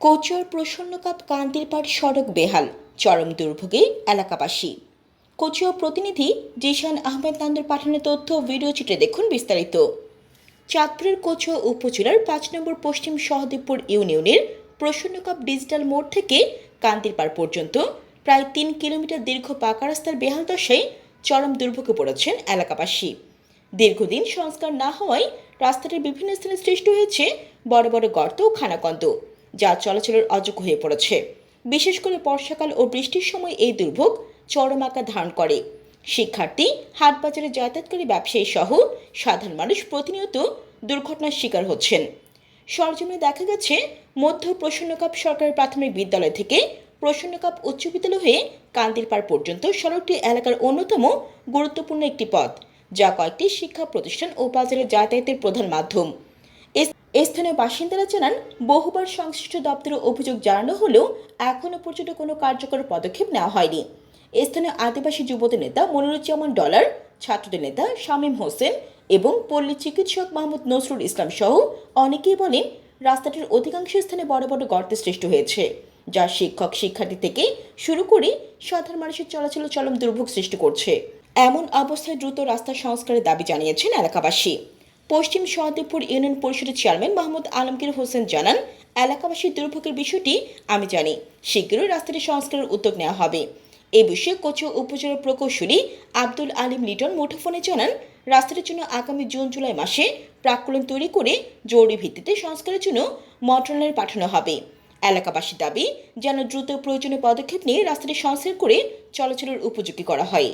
কোচর প্রসন্নকাপ কান্দিরপাড় সড়ক বেহাল, চরম দুর্ভোগে এলাকাবাসী। কোচীয় প্রতিনিধি জিশান আহমেদ নান্দুর পাঠানো তথ্য ভিডিও চিত্রে দেখুন বিস্তারিত। চাঁদপুরের কোচুয়া উপজেলার পাঁচ নম্বর পশ্চিম সহদেবপুর ইউনিয়নের প্রসন্নকাপ ডিজিটাল মোড় থেকে কান্দিরপাড় পর্যন্ত প্রায় তিন কিলোমিটার দীর্ঘ পাকা রাস্তার বেহাল দশায় চরম দুর্ভোগে পড়েছেন এলাকাবাসী। দীর্ঘদিন সংস্কার না হওয়ায় রাস্তাটির বিভিন্ন স্থানে সৃষ্টি হয়েছে বড় বড় গর্ত ও খানাকন্দ। যা চলাচলের অযোগ্য হয়ে পড়েছে। বিশেষ করে বর্ষাকাল ও বৃষ্টির সময় এই দুর্ভোগ চরম আকার ধারণ করে। শিক্ষার্থী, হাটবাজারে যাতায়াতকারী ব্যবসায়ী সহ সাধারণ মানুষ প্রতিনিয়ত দুর্ঘটনার শিকার হচ্ছেন। সরজমে দেখা গেছে, মধ্য প্রসন্নকাপ সরকারি প্রাথমিক বিদ্যালয় থেকে প্রসন্নকাপ উচ্চ বিদ্যালয় হয়ে কান্দিরপাড় পর্যন্ত সড়কটি এলাকার অন্যতম গুরুত্বপূর্ণ একটি পথ, যা কয়েকটি শিক্ষা প্রতিষ্ঠান ও বাজারে যাতায়াতের প্রধান মাধ্যম। স্থানীয় বাসিন্দারা জানান, বহুবার সংশ্লিষ্ট দপ্তরে অভিযোগ জানানো হলেও এখনও পর্যন্ত কোনো কার্যকর পদক্ষেপ নেওয়া হয়নি। স্থানীয় আদিবাসী যুবদের নেতা মনিরুজ্জামান ডলার, ছাত্রদের নেতা শামীম হোসেন এবং পল্লী চিকিৎসক মাহমুদ নসরুল ইসলাম সহ অনেকেই বলেন, রাস্তাটির অধিকাংশ স্থানে বড় বড় গর্তের সৃষ্টি হয়েছে, যা শিক্ষক শিক্ষার্থী থেকে শুরু করে সাধারণ মানুষের চলাচল চলম দুর্ভোগ সৃষ্টি করছে। এমন অবস্থায় দ্রুত রাস্তা সংস্কারের দাবি জানিয়েছেন এলাকাবাসী। পশ্চিম সহদেবপুর ইউনিয়ন পরিষদের চেয়ারম্যান মাহমুদ আলমগীর হোসেন জানান এলাকাবাসীর দুর্ভোগের বিষয়টি আমি জানি শীঘ্রই রাস্তাটি সংস্কারের উদ্যোগ নেওয়া হবে। এ বিষয়ে কোচো উপজেলার প্রকৌশলী আব্দুল আলিম লিটন মুঠোফোনে জানান, রাস্তাটির জন্য আগামী জুন জুলাই মাসে প্রাক্কলন তৈরি করে জরুরি ভিত্তিতে সংস্কারের জন্য মন্ত্রণালয়ে পাঠানো হবে। এলাকাবাসীর দাবি, যেন দ্রুত প্রয়োজনীয় পদক্ষেপ নিয়ে রাস্তাটি সংস্কার করে চলাচলের উপযোগী করা হয়।